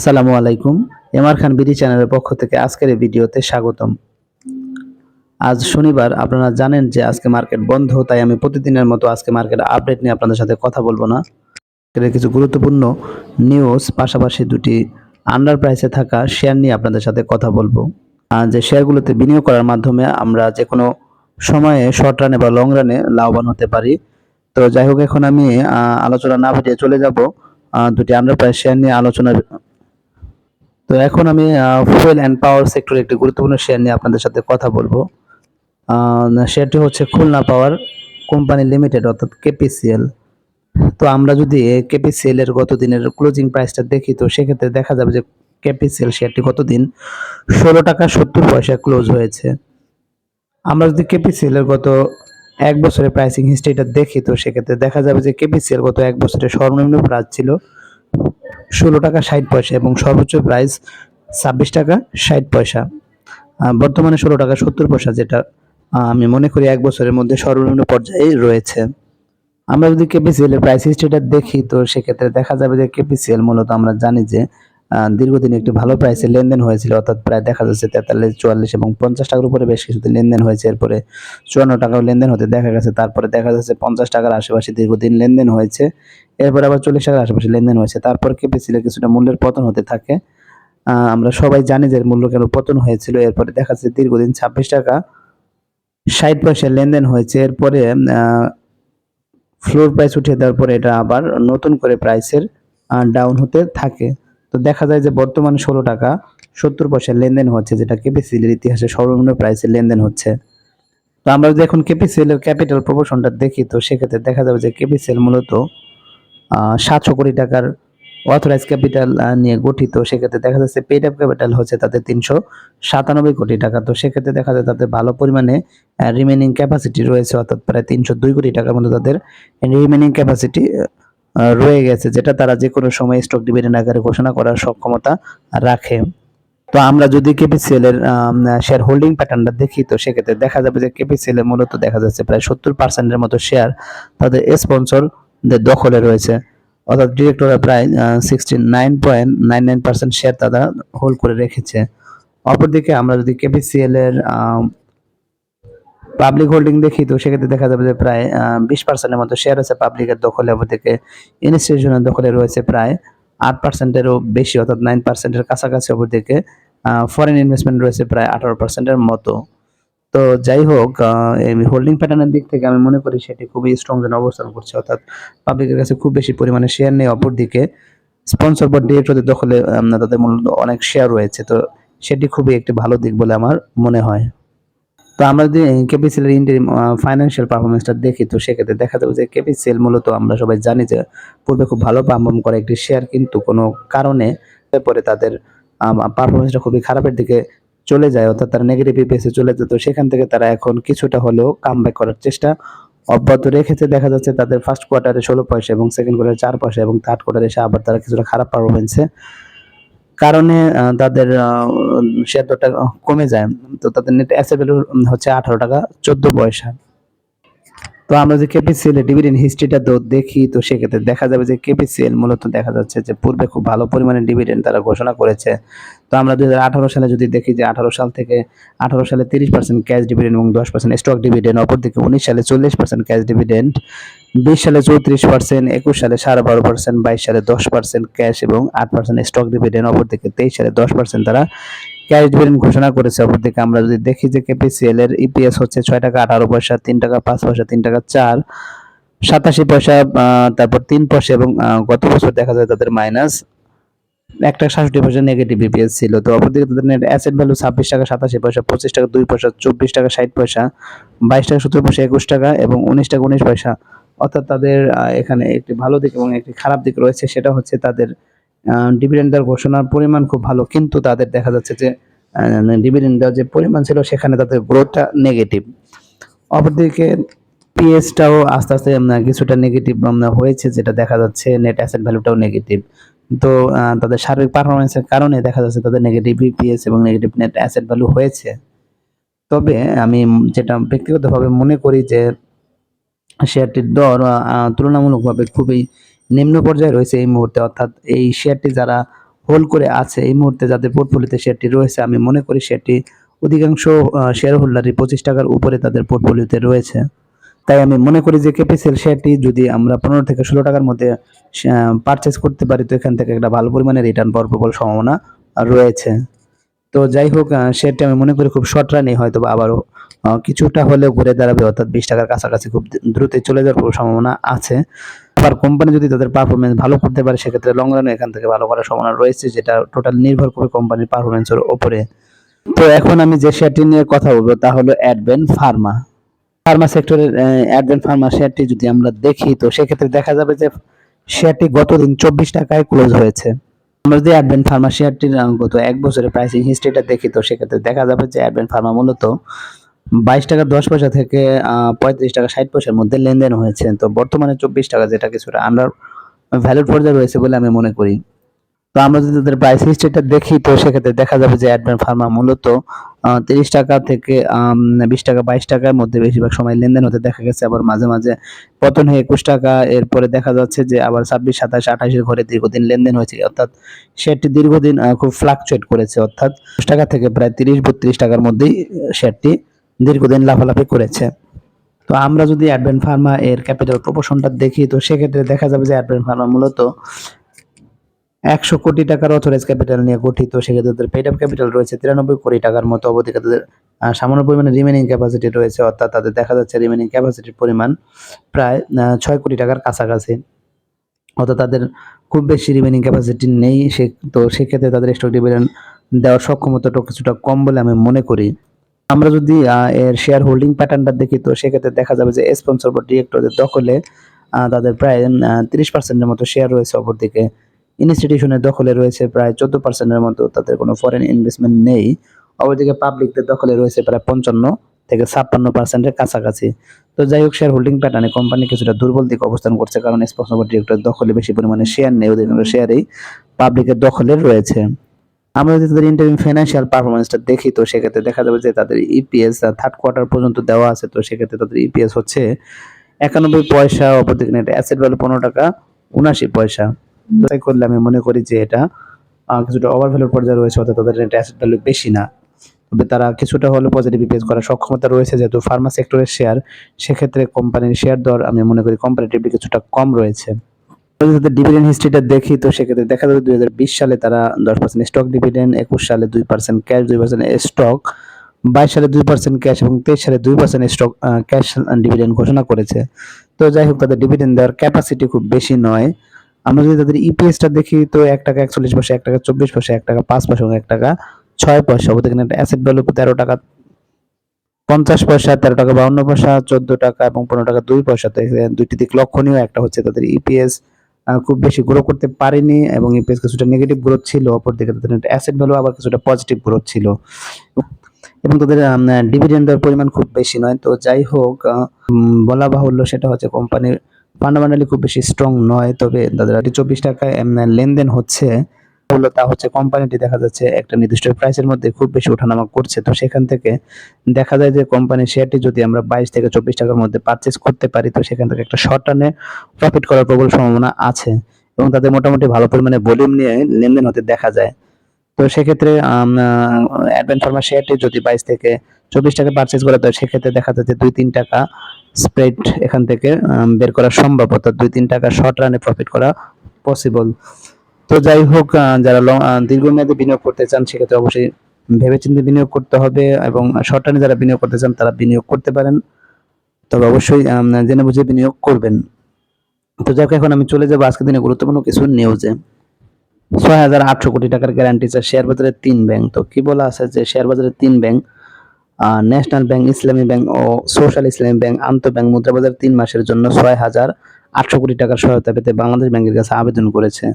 আসসালামু আলাইকুম। এমআর খান বিডি চ্যানেলের পক্ষ থেকে আজকের এই ভিডিওতে স্বাগতম। আজ শনিবার, আপনারা জানেন যে আজকে মার্কেট বন্ধ, তাই আমি প্রতিদিনের মতো আজকে মার্কেট আপডেট নিয়ে আপনাদের সাথে কথা বলব না। কিছু গুরুত্বপূর্ণ নিউজ পাশাপাশি দুটি আন্ডার প্রাইসে থাকা শেয়ার নিয়ে আপনাদের সাথে কথা বলব। যে শেয়ারগুলোতে বিনিয়োগ করার মাধ্যমে আমরা যে কোনো সময়ে শর্ট রানে বা লং রানে লাভবান হতে পারি। তো যাই হোক, এখন আমি আলোচনা না ভিডিও চলে যাব। দুটি আন্ডার প্রাইস শেয়ার নিয়ে আলোচনা তো এখন আমি ফুয়েল অ্যান্ড পাওয়ার সেক্টরে একটি গুরুত্বপূর্ণ শেয়ার নিয়ে আপনাদের সাথে কথা বলব। শেয়ারটি হচ্ছে খুলনা পাওয়ার কোম্পানি লিমিটেড অর্থাৎ কেপিসিএল তো আমরা যদি কেপিসিএল এর গত দিনের ক্লোজিং প্রাইসটা দেখি, তো সেক্ষেত্রে দেখা যাবে যে কেপিসিএল শেয়ারটি গতদিন ষোলো টাকা সত্তর পয়সা ক্লোজ হয়েছে। আমরা যদি কেপিসিএল এর গত এক বছরের প্রাইসিং হিস্ট্রিটা দেখি, তো সেক্ষেত্রে দেখা যাবে যে কেপিসিএল গত এক বছরের সর্বনিম্ন প্রাইস ছিল ষোলো টাকা ষাট পয়সা এবং সর্বোচ্চ প্রাইস ছাব্বিশ টাকা ষাট পয়সা। বর্তমানে ষোলো টাকা সত্তর পয়সা যেটা আমি মনে করি এক বছরের মধ্যে সর্বনিম্ন পর্যায়ে রয়েছে। আমরা যদি কেপিসিএল এর প্রাইস হিস্ট্রিটা দেখি, তো সেক্ষেত্রে দেখা যাবে যে কেপিসিএল মূলত আমরা জানি যে দীর্ঘদিন একটি ভালো প্রাইসে লেনদেন হয়েছিল, অর্থাৎ প্রায় দেখা যাচ্ছে তেতাল্লিশ, চুয়াল্লিশ এবং পঞ্চাশ টাকার উপরে বেশ কিছুদিন লেনদেন হয়েছে। এরপরে চুয়ান্ন টাকাও লেনদেন হতে দেখা গেছে। তারপরে দেখা যাচ্ছে পঞ্চাশ টাকার আশেপাশে দীর্ঘদিন লেনদেন হয়েছে। এরপরে আবার চল্লিশ টাকার আশেপাশে লেনদেন হয়েছে। তারপর এর কিছুটা মূল্যের পতন হতে থাকে। আমরা সবাই জানি যে মূল্য কেন পতন হয়েছিল। এরপরে দেখা যাচ্ছে দীর্ঘদিন ছাব্বিশ টাকা ষাট পয়সা লেনদেন হয়েছে। এরপরে ফ্লোর প্রাইস উঠে দেওয়ার পরে এটা আবার নতুন করে প্রাইসের ডাউন হতে থাকে। তো দেখা যায় যে বর্তমানে ষোলো টাকা, সত্তর পয়সা লেনদেন হচ্ছে, যেটা কেপিসিএল এর ইতিহাসে সর্বনিম্ন প্রাইসে লেনদেন হচ্ছে। তো আমরা যদি এখন কেপিসিএল এর ক্যাপিটাল প্রপোর্শনটা দেখি, তো সেক্ষেত্রে দেখা যাবে যে কেপিসিএল মূলত সাতশো কোটি টাকার অথরাইজ ক্যাপিটাল নিয়ে গঠিত। সেক্ষেত্রে দেখা যাচ্ছে পেড আপ ক্যাপিটাল হচ্ছে তাদের তিনশো সাতানব্বই কোটি টাকা। তো সেক্ষেত্রে দেখা যায় তাদের ভালো পরিমাণে রিমেনিং ক্যাপাসিটি রয়েছে, অর্থাৎ প্রায় তিনশো দুই কোটি টাকার মতো তাদের রিমেনিং ক্যাপাসিটি রয়ে গেছে, যেটা তারা যে কোনো সময় স্টক ডিভিডেন্ড আকারে ঘোষণা করার সক্ষমতা রাখে। তো আমরা যদি কেপিসিএল এর শেয়ার হোল্ডিং প্যাটার্নটা দেখি, তো সেক্ষেত্রে দেখা যাবে যে কেপিসিএল এর মূলত দেখা যাচ্ছে প্রায় সত্তর পার্সেন্টের মতো শেয়ার তাদের স্পন্সরদের দখলে রয়েছে। অর্থাৎ ডিরেক্টররা প্রায় sixty nine point nine nine percent share তারা হোল্ড করে রেখেছে। অপরদিকে আমরা যদি কেপিসিএল এর পাবলিক হোল্ডিং দেখি তো, সেক্ষেত্রে দেখা যাবে যে প্রায় বিশ পার্সেন্টের মতো শেয়ার আছে পাবলিকের দখলে, অপরদিকে ইনস্টিটিউশনের দখলে রয়েছে প্রায় আট পার্সেন্টেরও বেশি, অর্থাৎ নাইন পার্সেন্টের কাছাকাছি, অপরদিকে ফরেন ইনভেস্টমেন্ট রয়েছে প্রায় আঠারো পার্সেন্টের মতো। তো যাই হোক এই হোল্ডিং প্যাটার্নের দিক থেকে আমি মনে করি সেটি খুবই স্ট্রং যেন অবস্থান করছে, অর্থাৎ পাবলিকের কাছে খুব বেশি পরিমাণে শেয়ার নেই, অপরদিকে স্পন্সর বা ডিরেক্টরদের দখলে তাদের মূলত অনেক শেয়ার রয়েছে, তো সেটি খুবই একটি ভালো দিক বলে আমার মনে হয়। তো আমরা যদি কেপিসিএল এর ইন্টারিম ফাইন্যান্সিয়াল পারফরমেন্সটা দেখি, তো সেক্ষেত্রে দেখা যাবে যে কেপিসিএল মূলত আমরা সবাই জানি যে পূর্বে খুব ভালো পারফর্ম করে একটি শেয়ার কিন্তু কোনো কারণে পরে তাদের পারফরমেন্সটা খুবই খারাপের দিকে চলে যায়, অর্থাৎ তারা নেগেটিভ ইপিএসে চলে যেত সেখান থেকে তারা এখন কিছুটা হলেও কামব্যাক করার চেষ্টা অব্যাহত রেখেছে। দেখা যাচ্ছে তাদের ফার্স্ট কোয়ার্টারে ষোলো পয়সা এবং সেকেন্ড কোয়ার্টারে চার পয়সা এবং থার্ড কোয়ার্টারে এসে আবার তারা কিছুটা খারাপ পারফরমেন্সে কারণে তাদের শেয়ার দরটা কমে যায়। তো তাদের নেট অ্যাসেট ভ্যালু হচ্ছে আঠারো টাকা, চোদ্দ পয়সা। তো আমরা যে কেপিসিএল ডিভিডেন্ড হিস্ট্রিটা তো দেখি, তো সেক্ষেত্রে দেখা যাবে যে কেপিসিএল মূলত দেখা যাচ্ছে যে পূর্বে খুব ভালো পরিমাণে ডিভিডেন্ড তারা ঘোষণা করেছে। তো আমরা দু হাজার আঠারো সালে যদি দেখি যে আঠারো সাল থেকে আঠারো সালে তিরিশ পার্সেন্ট ক্যাশ ডিভিডেন্ড এবং দশ পার্সেন্ট স্টক ডিভিডেন্ড অপরদিকে উনিশ সালে চল্লিশ পার্সেন্ট ক্যাশ ডিভিডেন্ড বিশ সালে চৌত্রিশ পার্সেন্ট একুশ সালে সাড়ে বারো পার্সেন্ট বাইশ সালে দশ পার্সেন্ট ক্যাশ এবং আট পার্সেন্ট স্টক ডিভিডেন্ড অপরদিকে তেইশ সালে দশ পার্সেন্ট তারা ক্যাশ ডিভিডেন্ড ঘোষণা করেছে। অপরদিকে আমরা যদি দেখি যে কেপিসিএল এর ইপিএস হচ্ছে ছয় টাকা, আঠারো পয়সা, তিন টাকা, পাঁচ পয়সা, তিন টাকা, চার, সাতাশি পয়সা তারপর তিন পয়সা এবং গত বছর দেখা যায় তাদের মাইনাস এক টাকা সাতষট্টি পয়সা নেগেটিভ ইপিএস ছিল। তো অপরদিকে তাদের নেট অ্যাসেট ভ্যালু ছাব্বিশ টাকা, সাতাশি পয়সা, পঁচিশ টাকা, দুই পয়সা, চব্বিশ টাকা, ষাট পয়সা, বাইশ টাকা সত্তর পয়সা, একুশ টাকা এবং উনিশ টাকা, উনিশ পয়সা। অর্থাৎ তাদের এখানে একটি ভালো দিক এবং একটি খারাপ দিক রয়েছে, সেটা হচ্ছে তাদের ডিভিডেন্ড দেওয়ার ঘোষণার পরিমাণ খুব ভালো, কিন্তু তাদের দেখা যাচ্ছে যে ডিভিডেন্ড দেওয়ার যে পরিমাণ ছিল, সেখানে তাদের গ্রোথটা নেগেটিভ অপরদিকে পিএসটাও আস্তে আস্তে কিছুটা নেগেটিভ হয়েছে, যেটা দেখা যাচ্ছে নেট অ্যাসেট ভ্যালুটাও নেগেটিভ তো তাদের সার্বিক পারফরমেন্সের কারণে দেখা যাচ্ছে তাদের নেগেটিভ পিএস এবং নেগেটিভ নেট অ্যাসেট ভ্যালু হয়েছে। তবে আমি যেটা ব্যক্তিগতভাবে মনে করি যে শেয়ারটির দর তুলনামূলকভাবে খুবই নিম্ন পর্যায়ে রয়েছে এই মুহূর্তে, অর্থাৎ এই শেয়ারটি যারা হোল্ড করে আছে, এই মুহূর্তে যাদের পোর্টফোলিওতে শেয়ারটি রয়েছে, আমি মনে করি শেয়ারটি অধিকাংশ শেয়ার হোল্ডারই পঁচিশ টাকার উপরে তাদের পোর্টফোলিওতে রয়েছে। তাই আমি মনে করি যে কেপিসিএল শেয়ারটি যদি আমরা পনেরো থেকে ষোলো টাকার মধ্যে পারচেস করতে পারি, তো এখান থেকে একটা ভালো পরিমাণে রিটার্ন পাওয়ার প্রবল সম্ভাবনা রয়েছে। তো যাই হোক শেয়ারটি আমি মনে করি খুব শর্ট রানে হয়তো বা আবারও কিছুটা হলেও ঘুরে দাঁড়াবে, অর্থাৎ বিশ টাকার কাছাকাছি খুব দ্রুত চলে যাওয়ার সম্ভাবনা আছে। আবার কোম্পানি যদি তাদের পারফরমেন্স ভালো করতে পারে, সেক্ষেত্রে লং রানে এখান থেকে ভালো করার সম্ভাবনা রয়েছে, যেটা টোটাল নির্ভর করে কোম্পানির পারফরমেন্সের ওপরে। তো এখন আমি যে শেয়ারটি নিয়ে কথা বলব, তা হলো অ্যাডভেন ফার্মা ফার্মা সেক্টরের অ্যাডভেন ফার্মা শেয়ারটি যদি আমরা দেখি, তো সেক্ষেত্রে দেখা যাবে যে শেয়ারটি গতদিন চব্বিশ টাকায় ক্লোজ হয়েছে। আমরা যদি অ্যাডভেন্ট ফার্মা শেয়ারটির গত এক বছরের প্রাইসিং হিস্ট্রিটা দেখি তো, সেক্ষেত্রে দেখা যাবে যে অ্যাডভেন্ট ফার্মা মূলত বাইশ টাকা দশ পয়সা থেকে পঁয়ত্রিশ টাকা ষাট পয়সার মধ্যে লেনদেন হয়েছে। তো বর্তমানে চব্বিশ টাকা যেটা কিছুটা আন্ডার ভ্যালুড পর্যায়ে রয়েছে বলে আমি মনে করি। তো আমরা যদি তাদের প্রাইস হিস্ট্রিটা দেখি, তো সেক্ষেত্রে দেখা যাবে যে অ্যাডভেন্ট ফার্মা মূলত তিরিশ টাকা থেকে বিশ টাকা, বাইশ টাকার মধ্যে বেশিরভাগ সময় লেনদেন হতে দেখা গেছে। আবার মাঝে মাঝে পতন হয়ে একুশ টাকা, এরপরে দেখা যাচ্ছে যে আবার ছাব্বিশ, সাতাশ, আঠাশের ঘরে দীর্ঘদিন লেনদেন হয়েছে। অর্থাৎ শেয়ারটি দীর্ঘদিন খুব ফ্লাকচুয়েট করেছে। অর্থাৎ টাকা থেকে প্রায় তিরিশ, বত্রিশ টাকার মধ্যেই শেয়ারটি দীর্ঘদিন লাফালাফি করেছে। তো আমরা যদি অ্যাডভেন ফার্মা এর ক্যাপিটাল প্রপোর্শনটা দেখি, তো সেক্ষেত্রে দেখা যাবে যে অ্যাডভেন ফার্মা মূলত একশো কোটি টাকার অথরাইজ ক্যাপিটাল নিয়ে গঠিত, সেক্ষেত্রে তাদের পেড আপ ক্যাপিটাল রয়েছে তিরানব্বই কোটি টাকার মতো, অবধি তাদের সামান্য পরিমাণে রিমেনিং ক্যাপাসিটি রয়েছে, অর্থাৎ তাদের দেখা যাচ্ছে রিমেনিং ক্যাপাসিটির পরিমাণ প্রায় ছয় কোটি টাকার কাছাকাছি। অর্থাৎ তাদের খুব বেশি রিমেনিং ক্যাপাসিটি নেই, সে, তো সেক্ষেত্রে তাদের স্টক ডিভিডেন্ড দেওয়ার সক্ষমতাটা কিছুটা কম বলে আমি মনে করি। আমরা যদি এর শেয়ার হোল্ডিং প্যাটার্নটা দেখি, তো সেক্ষেত্রে দেখা যাবে যে স্পন্সর বা ডিরেক্টরদের দখলে তাদের প্রায় তিরিশ পার্সেন্টের মতো শেয়ার রয়েছে অপরদিকে। ইনস্টিটিউশনের দখলে রয়েছে প্রায় চোদ্দ পার্সেন্টের মতো, তাদের কোনো ফরেন ইনভেস্টমেন্ট নেই। অপরদিকে পাবলিকদের দখলে রয়েছে প্রায় পঞ্চান্ন থেকে ছাপ্পান্ন পার্সেন্টের কাছাকাছি। তো যাই হোক শেয়ার হোল্ডিং প্যাটার্নে কোম্পানি কিছুটা দুর্বল দিকে অবস্থান করছে, কারণ স্পন্সর বা ডিরেক্টরের দখলে বেশি পরিমাণে শেয়ার নেই, অধিকাংশ শেয়ারেই পাবলিকের দখলে রয়েছে। আমরা যদি তাদের ইন্টারিম ফাইন্যান্সিয়াল পারফরমেন্সটা দেখি, তো সেক্ষেত্রে দেখা যাবে যে তাদের ইপিএস থার্ড কোয়ার্টার পর্যন্ত দেওয়া আছে, তো সেক্ষেত্রে তাদের ইপিএস হচ্ছে একানব্বই পয়সা, অপরদিকে এটা অ্যাসেট ভ্যালু পনেরো টাকা উনাশি পয়সা। তাই করলে আমি মনে করি যে এটা কিছুটা ওভার ভ্যালুর পর্যায়ে রয়েছে, অর্থাৎ তাদের এটা অ্যাসেট ভ্যালু বেশি না। তবে তারা কিছুটা হলেও পজিটিভ ইপিএস করার সক্ষমতা রয়েছে, যেহেতু ফার্মা সেক্টরের শেয়ার সেক্ষেত্রে কোম্পানির শেয়ার দর আমি মনে করি কম্পারেটিভলি কিছুটা কম রয়েছে। তাদের ডিভিডেন্ড হিস্ট্রিটা দেখি, তো সেক্ষেত্রে দেখা যাবে দুই হাজার বিশ সালে তারা দশ পার্সেন্ট স্টক ডিভিডেন্ড একুশ সালে দুই পার্সেন্ট ক্যাশ দুই পার্সেন্ট স্টক বাইশ সালে দুই পার্সেন্ট ক্যাশ এবং তেইশ সালে দুই পার্সেন্ট স্টক ক্যাশ ডিভিডেন্ড ঘোষণা করেছে। তো যাই হোক, তাদের ডিভিডেন্ড দেওয়ার ক্যাপাসিটি খুব বেশি নয়। আমরা যদি তাদের ইপিএসটা দেখি, তো এক টাকা একচল্লিশ পয়সা এক টাকা চব্বিশ পয়সা এক টাকা পাঁচ পয়সা এক টাকা ছয় পয়সা। ওদের একটা অ্যাসেট ভ্যালু তেরো টাকা, পঞ্চাশ পয়সা, তেরো টাকা বাউন্ন পয়সা, চোদ্দ টাকা এবং পনেরো টাকা দুই পয়সা দুইটি দিক লক্ষণীয়। একটা হচ্ছে তাদের ইপিএস খুব বেশি গ্রো করতে পারেনি এবং ইপিএস কিছুটা নেগেটিভ গ্রোথ ছিল। অপরদিকে তাদের অ্যাসেট ভ্যালু আবার কিছুটা পজিটিভ গ্রোথ ছিল। এবং তাদের ডিভিডেন্ডের পরিমাণ খুব বেশি নয়। তো যাই হোক বলা বাহুল্য সেটা হচ্ছে কোম্পানির ফান্ডামেন্টালি খুব বেশি স্ট্রং নয়, তবে আর চব্বিশ টাকায় লেনদেন হচ্ছে। হলো তা হচ্ছে কোম্পানিটি দেখা যাচ্ছে একটা নির্দিষ্ট প্রাইসের মধ্যে খুব বেশি ওঠানামা করছে। তো সেখান থেকে দেখা যায় যে কোম্পানির শেয়ারটি যদি আমরা বাইশ থেকে চব্বিশ টাকার মধ্যে পারচেস করতে পারি, তো সেখান থেকে একটা শর্ট টার্নে প্রফিট করার প্রবল সম্ভাবনা আছে এবং তাদের মোটামুটি ভালো পরিমাণে ভলিউম নিয়ে লেনদেন হতে দেখা যায়। তো সেক্ষেত্রে অ্যাডভেন্ট ফার্মা শেয়ারটি যদি বাইশ থেকে চব্বিশ টাকা পারচেস করে, তো সেক্ষেত্রে দেখা যাচ্ছে দুই, তিন টাকা স্প্রেড এখান থেকে বের করা সম্ভব। অর্থাৎ দুই, তিন টাকা শর্ট রানে প্রফিট করা পসিবল তো যাই হোক যারা দীর্ঘমেয়াদে বিনিয়োগ করতে চান, সেক্ষেত্রে অবশ্যই ভেবেচিন্তে বিনিয়োগ করতে হবে এবং শর্ট রানে যারা বিনিয়োগ করতে চান, তারা বিনিয়োগ করতে পারেন। তবে অবশ্যই জেনে বুঝে বিনিয়োগ করবেন। তো যাক এখন আমি চলে যাব আজকের দিনে গুরুত্বপূর্ণ কিছু নিউজে ছয় হাজার আটশো কোটি টাকার গ্যারান্টি চায় শেয়ার বাজারের তিন ব্যাংক তো কি বলা আছে যে শেয়ার বাজারের তিন bank national bank Islami bank ও সোশ্যাল ইসলামী ব্যাংক আন্তঃ ব্যাংক মুদ্রা বাজার তিন মাসের জন্য ছয় হাজার আটশো কোটি টাকার সহায়তা পেতে বাংলাদেশ ব্যাংকের কাছে আবেদন করেছে।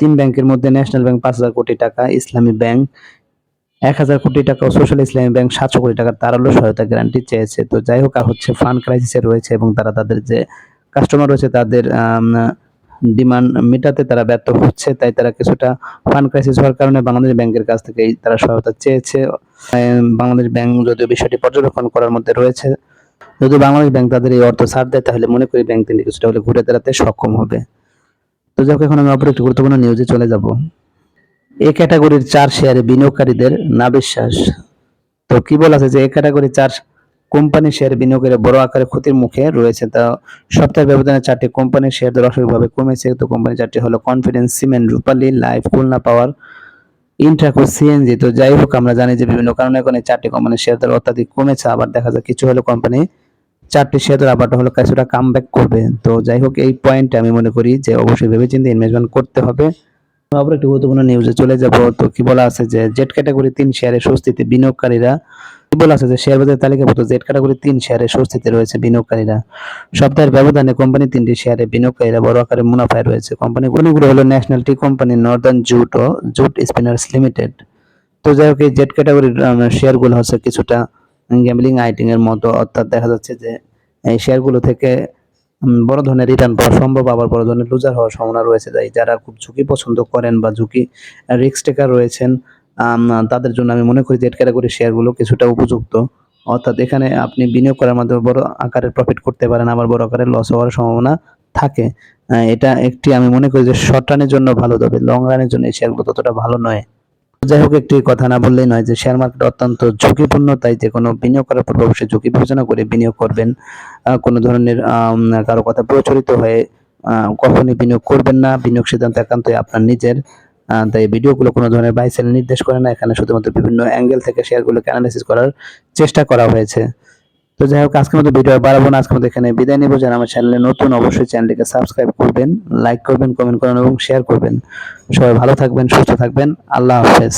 তিন ব্যাংকের মধ্যে ন্যাশনাল ব্যাংক পাঁচ হাজার কোটি টাকা ইসলামী ব্যাংক এক হাজার কোটি টাকা ও সোশ্যাল ইসলামী ব্যাংক সাতশো কোটি টাকার তারালো সহায়তা গ্যারান্টি চেয়েছে। তো যাই হোক, আর হচ্ছে ফান্ড ক্রাইসিসে রয়েছে এবং তারা তাদের যে কাস্টমার রয়েছে, তাদের ডিমান্ড মেটাতে তারা ব্যর্থ হচ্ছে, তাই তারা কিছুটা ফান্ড ক্রাইসিস হওয়ার কারণে বাংলাদেশ ব্যাংকের কাছ থেকে তারা সহায়তা চেয়েছে। বাংলাদেশ ব্যাংক যদিও বিষয়টি পর্যবেক্ষণ করার মধ্যে রয়েছে যদি বাংলাদেশ ব্যাংক তাদের এই অর্থ ছাড় দেয়, তাহলে মনে করি ব্যাংক তিনি কিছুটা হলে ঘুরে দাঁড়াতে সক্ষম হবে। তো যাক এখন আমি অপর একটি গুরুত্বপূর্ণ নিউজে চলে যাব। এই ক্যাটাগরির চার শেয়ারে বিনিয়োগকারীদের না বিশ্বাস। তো কি বলা আছে যে এই ক্যাটাগরি চার কোম্পানি শেয়ার বিনিয়োগের বড় আকারে ক্ষতির মুখে রয়েছে। তা সপ্তাহের ব্যবধানে চারটি কোম্পানির শেয়ার দর অস্বাভাবিকভাবে কমেছে। তো কোম্পানি চারটি হলো Confidence Cement Rupali Life Khulna Power Intraco CNG তো যাই হোক, আমরা জানি যে বিভিন্ন কারণে এখন চারটি কোম্পানির শেয়ার দর অত্যাধিক কমেছে। আবার দেখা যায় কিছু হলো কোম্পানি চারটি শেয়ার দর আবার হলো কিছুটা কাম করবে। তো যাই হোক, এই পয়েন্টে আমি মনে করি যে অবশ্যই ভেবেচিন্তে ইনভেস্টমেন্ট করতে হবে। আবার একটি গুরুত্বপূর্ণ নিউজে চলে যাব। তো কি বলা আছে যে জেড ক্যাটাগরি তিন শেয়ারে স্বস্তিতে বিনিয়োগকারীরা? বলা আছে যে শেয়ার বাজার তালিকাভুক্ত জেড ক্যাটাগরি তিন শেয়ারে স্বস্তিতে রয়েছে বিনিয়োগকারীরা? সপ্তাহের ব্যবধানে কোম্পানি তিনটি শেয়ারে বিনিয়োগকারীরা বড় আকারে মুনাফায় রয়েছে। কোম্পানি কোনগুলো হলো national tea company northern jute ও জুট স্পিনার্স লিমিটেড তো যাই হোক, এই জেড ক্যাটাগরির শেয়ারগুলো হচ্ছে কিছুটা গ্যামলিং আইটিং এর মতো। অর্থাৎ দেখা যাচ্ছে যে এই শেয়ারগুলো থেকে বড় ধরনের রিটার্ন পাওয়া সম্ভব। আবার বড় ধরনের লুজার হওয়ার সম্ভাবনা রয়েছে। তাই যারা খুব ঝুঁকি পছন্দ করেন বা ঝুঁকি রিস্ক টেকার রয়েছেন তাদের জন্য আমি মনে করি যে ক্যাটাগরি শেয়ারগুলো কিছুটা উপযুক্ত। অর্থাৎ এখানে আপনি বিনিয়োগ করার মাধ্যমে বড় আকারের প্রফিট করতে পারেন, আবার বড় আকারের লস হওয়ার সম্ভাবনা থাকে। এটা একটি আমি মনে করি যে শর্ট রানের জন্য ভালো, তবে লং রানের জন্য এই শেয়ারগুলো ততটা ভালো নয়। যাই হোক, একটি কথা না বললেই নয় যে শেয়ার মার্কেট অত্যন্ত ঝুঁকিপূর্ণ, তাই যে কোনো বিনিয়োগ করার পূর্বে অবশ্যই ঝুঁকি বিবেচনা করে বিনিয়োগ করবেন। কোনো ধরনের কারও কথা প্রচলিত হয়ে কখনই বিনিয়োগ করবেন না। বিনিয়োগ সিদ্ধান্ত একান্তই আপনার নিজের। তাই ভিডিওগুলো কোনো ধরনের বাই সেল নির্দেশ করে না। এখানে শুধুমাত্র বিভিন্ন অ্যাঙ্গেল থেকে শেয়ারগুলোকে অ্যানালাইসিস করার চেষ্টা করা হয়েছে। তো যাই হোক, আজকের মতো ভিডিও বাড়াবো না, আজকের মতো এখানে বিদায় নিব। যারা আমার চ্যানেলে নতুন, অবশ্যই চ্যানেলটিকে সাবস্ক্রাইব করবেন লাইক করবেন কমেন্ট করবেন এবং শেয়ার করবেন। সবাই ভালো থাকবেন, সুস্থ থাকবেন, আল্লাহ হাফেজ।